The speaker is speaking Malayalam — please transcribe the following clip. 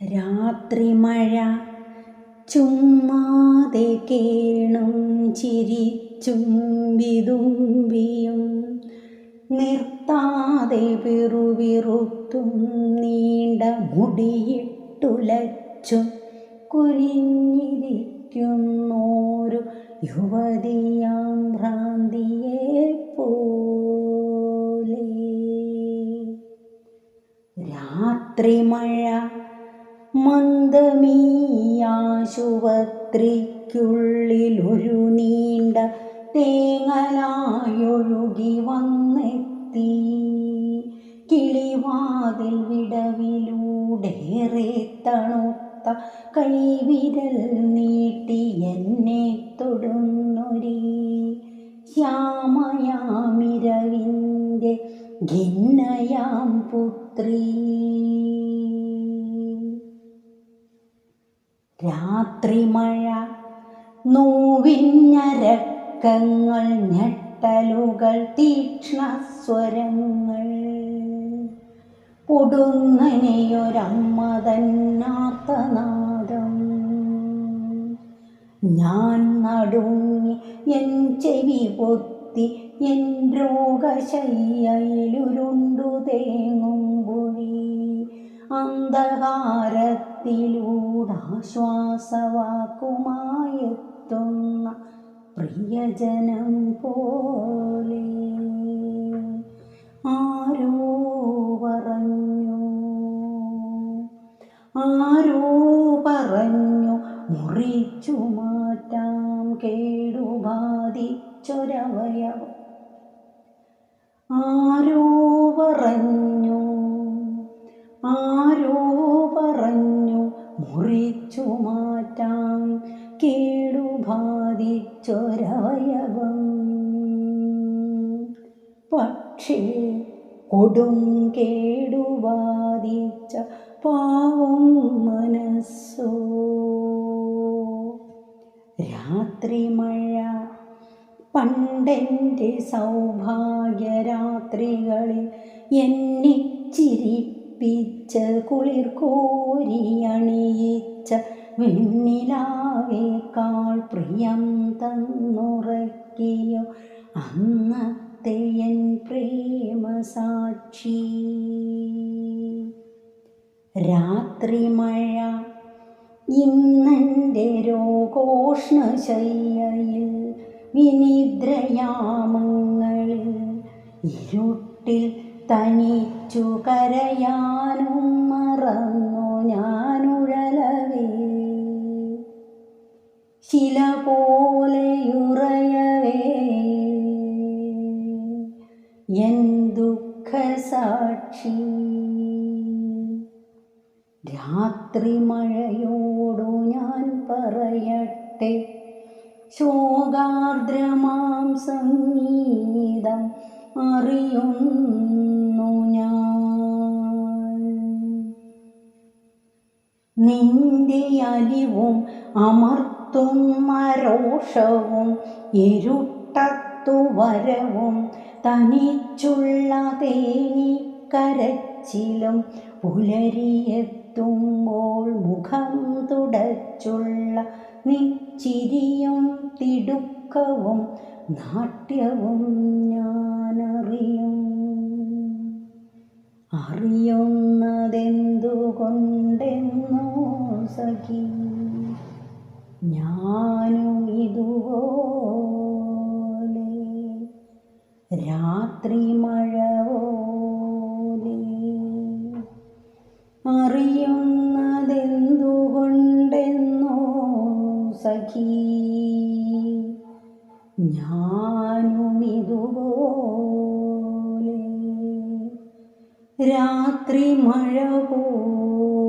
രാത്രി മഴ ചുമ്മാതെ കേണും ചിരി ചുംബിതുമ്പിയും നിർത്താതെ വിറുവിറുത്തും നീണ്ട മുടിയിട്ടുലച്ചും കുരിഞ്ഞിരിക്കുന്നോരു യുവതിയാം ഭ്രാന്തിയെ പോലെ രാത്രി മഴ മന്ദമീയാശുപത്രിക്കുള്ളിലൊരു നീണ്ട തേങ്ങലായൊഴുകി വന്നെത്തി. കിളിവാതിൽ വിടവിലൂടെ തണുത്ത കൈവിരൽ നീട്ടി എന്നെ തൊടുന്നൊരീ ശ്യാമയാമിരവിന്റെ ഖിന്നയാം പുത്രീ. രാത്രി മഴ നോവിഞ്ഞരക്കങ്ങൾ ഞെട്ടലുകൾ തീക്ഷ്ണസ്വരങ്ങൾ. പൊടുന്നനെയൊരമ്മതന്നാത്തനാദം ഞാൻ നടുങ്ങി എൻ ചെവി പൊത്തി എൻ രോഗശയ്യയിലുരുണ്ടു അന്ധകാരത്തിലൂടാശ്വാസവാക്കുമായെത്തുന്ന പ്രിയജനം പോലെ ആരോ പറഞ്ഞു ആരോ പറഞ്ഞു മുറിച്ചു മാറ്റാം കേടുബാധിച്ചൊരവയവം. ആരോ പറഞ്ഞു കേടുബാധിച്ചൊരവയവം പക്ഷേ കൊടും കേടുവാദിച്ച പാവം മനസ്സോ. രാത്രി മഴ പണ്ടെന്റെ സൗഭാഗ്യരാത്രികളിൽ എന്നെ ചിരിപ്പിച്ച കുളിർ കോരിയണിയിച്ച വെണ്ണിലാവേക്കാൾ പ്രിയം തന്നുറക്കിയോ. അന്നത്തെ എൻ പ്രേമസാക്ഷി. രാത്രി മഴ ഇന്നെന്റെ രോഗോഷ്ണശയ്യയിൽ വിനിദ്രയാമങ്ങളിൽ ഇരുട്ടിൽ തനിച്ചു കരയാനും മറന്നു ഞാനുഴലവേ പോലെയുറയവേ. എൻ ദുഃഖസാക്ഷി. രാത്രി മഴയോടു ഞാൻ പറയട്ടെ. ശോകാർദ്രമാം സംഗീതം അറിയുന്നു ഞാൻ. നിന്റെ അലിവും അമർത്തുന്ന മരോഷവും ഇരുട്ടത്തു വരവും തനിച്ചുള്ള തേനിക്കരച്ചിലും പുലരിയെത്തുമ്പോൾ മുഖം തുടച്ചുള്ള നിച്ചിരിയും തിടുക്കവും നാട്യവും ഞാനറിയും. അറിയുന്നതെന്തുകൊണ്ടെന്നോ സഖി. ഞാനും ഇതുപോലെ രാത്രി മഴ പോലെ അറിയുന്നതെന്തുകൊണ്ടെന്നോ സഖി ഞാനും ഇതുപോലെ രാത്രി മഴ പോലെ